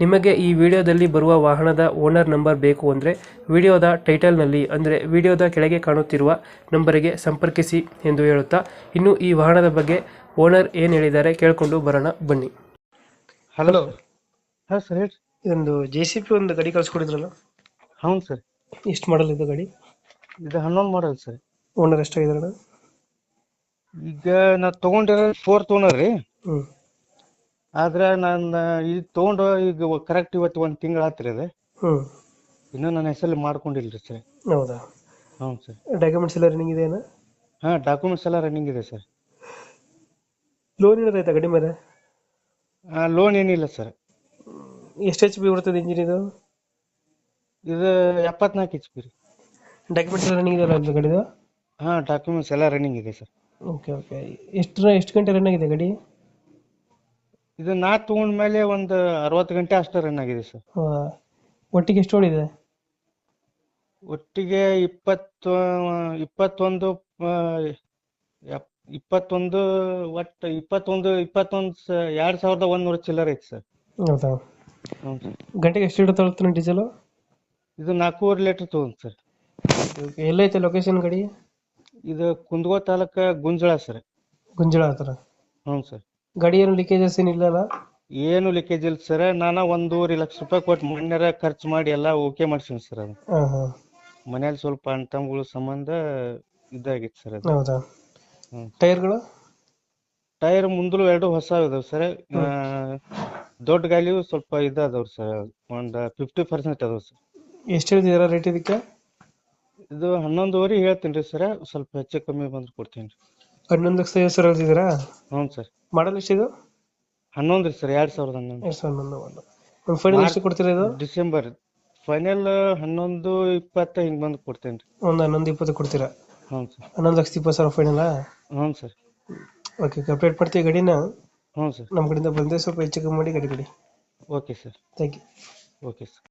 ನಿಮಗೆ ಈ ವಿಡಿಯೋದಲ್ಲಿ ಬರುವ ವಾಹನದ ಓನರ್ ನಂಬರ್ ಬೇಕು ಅಂದರೆ ವಿಡಿಯೋದ ಟೈಟಲ್ನಲ್ಲಿ ಅಂದರೆ ವಿಡಿಯೋದ ಕೆಳಗೆ ಕಾಣುತ್ತಿರುವ ನಂಬರಿಗೆ ಸಂಪರ್ಕಿಸಿ ಎಂದು ಹೇಳುತ್ತಾ ಇನ್ನು ಈ ವಾಹನದ ಬಗ್ಗೆ ಓನರ್ ಏನು ಹೇಳಿದ್ದಾರೆ ಕೇಳಿಕೊಂಡು ಬರೋಣ ಬನ್ನಿ. ಹಲೋ. ಹಾಂ ಸರ್ ಹೇಳಿ. ಇದೊಂದು ಜೆ ಸಿ ಪಿ ಒಂದು ಗಾಡಿ ಕಳಿಸ್ಕೊಡಿದ್ರಲ್ಲ? ಹೌದು ಸರ್. ಎಷ್ಟು ಮಾಡಲ್ ಇದು ಗಾಡಿ? ಇದು ಹನ್ನೊಂದು ಮಾಡಲ್ ಸರ್. ಓನರ್ ಎಷ್ಟಾಗಿದ್ದಾರೆ? ಈಗ ನಾ ತೊಗೊಂಡಿರೋ ಫೋರ್ ಓನರ್ ರೀ. ಹ್ಞೂ ಆದ್ರೆ ನಾನು ಇದು ತೊಗೊಂಡು ಈಗ ಕರೆಕ್ಟ್ ಇವತ್ತು ಒಂದು ತಿಂಗಳು ಆತ್ರಿ ಅದು. ಹ್ಞೂ ಇನ್ನೂ ನನ್ನ ಹೆಸರಲ್ಲಿ ಮಾಡ್ಕೊಂಡಿಲ್ರಿ ಸರ್. ಹೌದಾ? ಹ್ಞೂ ಸರ್. ಡಾಕ್ಯುಮೆಂಟ್ಸ್ ಎಲ್ಲ ರನ್ನಿಂಗ್ ಇದೆಯಾ ಹಾಂ ಡಾಕ್ಯುಮೆಂಟ್ಸ್ ಎಲ್ಲ ರನ್ನಿಂಗ್ ಇದೆ ಸರ್. ಲೋನ್ ಏನಾದ್ರು ಆಯ್ತಾ ಗಾಡಿ ಮೇಲೆ? ಲೋನ್ ಏನಿಲ್ಲ ಸರ್. ಎಷ್ಟು ಎಚ್ ಪಿ ಬರ್ತದೆ ಇಂಜಿನ್ ಇದು? ಇದು ಎಪ್ಪತ್ನಾಲ್ಕು ಎಚ್ ಪಿ ರೀ. ಡಾಕ್ಯುಮೆಂಟ್ಸ್ ಎಲ್ಲ ರನ್ನಿಂಗ್ ಇದೆಯಲ್ಲ ಅದು ಗಾಡಿದು? ಹಾಂ ಡಾಕ್ಯುಮೆಂಟ್ಸ್ ಎಲ್ಲ ರನ್ನಿಂಗ್ ಇದೆ ಸರ್. ಓಕೆ ಓಕೆ ಎಷ್ಟು ಎಷ್ಟು ಗಂಟೆ ರನ್ ಆಗಿದೆ ಗಾಡಿ? ಇದು ನಾ ತೊಗೊಂಡ್ಮೇಲೆ ಒಂದು ಅರವತ್ತು ಗಂಟೆ ಅಷ್ಟು ರನ್ ಆಗಿದೆ ಸರ್ ಒಟ್ಟಿಗೆ ಎಷ್ಟು ಓಡಿದೆ? ಒಟ್ಟಿಗೆ ಇಪ್ಪತ್ತು ಇಪ್ಪತ್ತೊಂದು ಎಪ್- ಇಪ್ಪತ್ತೊಂದು ಒಟ್ಟು ಇಪ್ಪತ್ತೊಂದು ಇಪ್ಪತ್ತೊಂದು ಸ ಎರಡು ಸಾವಿರದ ಒಂದೂರ ಚಿಲ್ಲರೆ ಐತಿ ಸರ್ ಹೌದಾ? ಹ್ಞೂ ಸರ್ ಗಂಟೆಗೆ ಎಷ್ಟು ಇಡುತ್ತೆ ತಗೊಳ್ತಾನೆ ಡೀಸೆಲು ಇದು ನಾಲ್ಕೂವರೆ ಲೀಟ್ರ್ ತಗೊಂಡ್ ಸರ್ ಎಲ್ಲೈತೆ ಲೊಕೇಶನ್ ಗಾಡಿ? ಇದು ಕುಂದಗೋ ತಾಲೂಕ ಗುಂಜಳ ಸರ್ ಗುಂಜಳ ಹತ್ರ. ಹ್ಞೂ ಸರ್ ಗಾಡಿ ಏನು ಲೀಕೇಜಸ್ ಏನಿಲ್ಲಲ್ಲ? ಏನು ಲೀಕೇಜ್ ಇಲ್ಲ ಸರ್ ನಾನು ಒಂದೂವರೆ ಲಕ್ಷ ರೂಪಾಯಿ ಕೊಟ್ಟು ಮಣ್ಣರ ಖರ್ಚು ಮಾಡಿ ಎಲ್ಲ ಓಕೆ ಮಾಡ್ಸೀನಿ ಸರ್ ಅದು. ಹಾಂ ಹಾಂ. ಮನೇಲಿ ಸ್ವಲ್ಪ ಅಣ್ತಮ್ಗಳ ಸಂಬಂಧ ಇದಾಗಿತ್ತು ಸರ್ ಅದು. ಹೌದಾ? ಟೈರ್ಗಳು? ಟೈರ್ ಮುಂದಲು ಎರಡು ಹೊಸ ಇದಾವೆ ಸರ್ ದೊಡ್ಡ ಗಾಲಿಯು ಸ್ವಲ್ಪ ಇದ ಅದಾವ್ರಿ ಸರ್ ಒಂದು ಫಿಫ್ಟಿ ಪರ್ಸೆಂಟ್ ಅದಾವ ಸರ್ ಎಷ್ಟು ಹೇಳ್ತಿದ್ದೀರಾ ರೇಟ್ ಇದಕ್ಕೆ? ಇದು ಹನ್ನೊಂದುವರೆ ಹೇಳ್ತೀನಿ ರೀ ಸರ್ ಸ್ವಲ್ಪ ಹೆಚ್ಚು ಕಮ್ಮಿ ಬಂದ್ರೆ ಕೊಡ್ತೀನಿ ರೀ. ಹನ್ನೊಂದು ಲಕ್ಷ ಐವತ್ತು ಸಾವಿರ ಹೇಳ್ತಿದ್ದೀರಾ ಹ್ಞೂ ಸರ್. ಮಾಡಲ್ ಎಷ್ಟಿದು ಹನ್ನೊಂದು ರೀ ಸರ್ ಎರಡು ಸಾವಿರದ ಹನ್ನೊಂದು. ಎರಡು ಸಾವಿರದ ಹನ್ನೊಂದು ಒಂದು ಫೈನಲ್ ಎಷ್ಟು ಕೊಡ್ತೀರಾ ಇದು? ಡಿಸೆಂಬರ್. ಫೈನಲ್ ಹನ್ನೊಂದು ಇಪ್ಪತ್ತು ಹಿಂಗೆ ಬಂದು ಕೊಡ್ತೇನೆ ರೀ. ಒಂದು ಹನ್ನೊಂದು ಇಪ್ಪತ್ತು ಕೊಡ್ತೀರಾ? ಹ್ಞೂ ಸರ್. ಹನ್ನೊಂದು ಲಕ್ಷದ ಇಪ್ಪತ್ತು ಸಾವಿರ ಫೈನಲಾ ಹ್ಞೂ ಸರ್. ಓಕೆ ಅಪ್ಡೇಟ್ ಮಾಡ್ತೀವಿ ಗಡಿನ. ಹ್ಞೂ ಸರ್. ನಮ್ಮ ಕಡೆಯಿಂದ ಬಂದರೆ ಸ್ವಲ್ಪ ಹೆಚ್ಚು ಕಮ್ಮಿ ಮಾಡಿ ಗಡಿ ಗಡಿ okay sir. Thank you okay sir.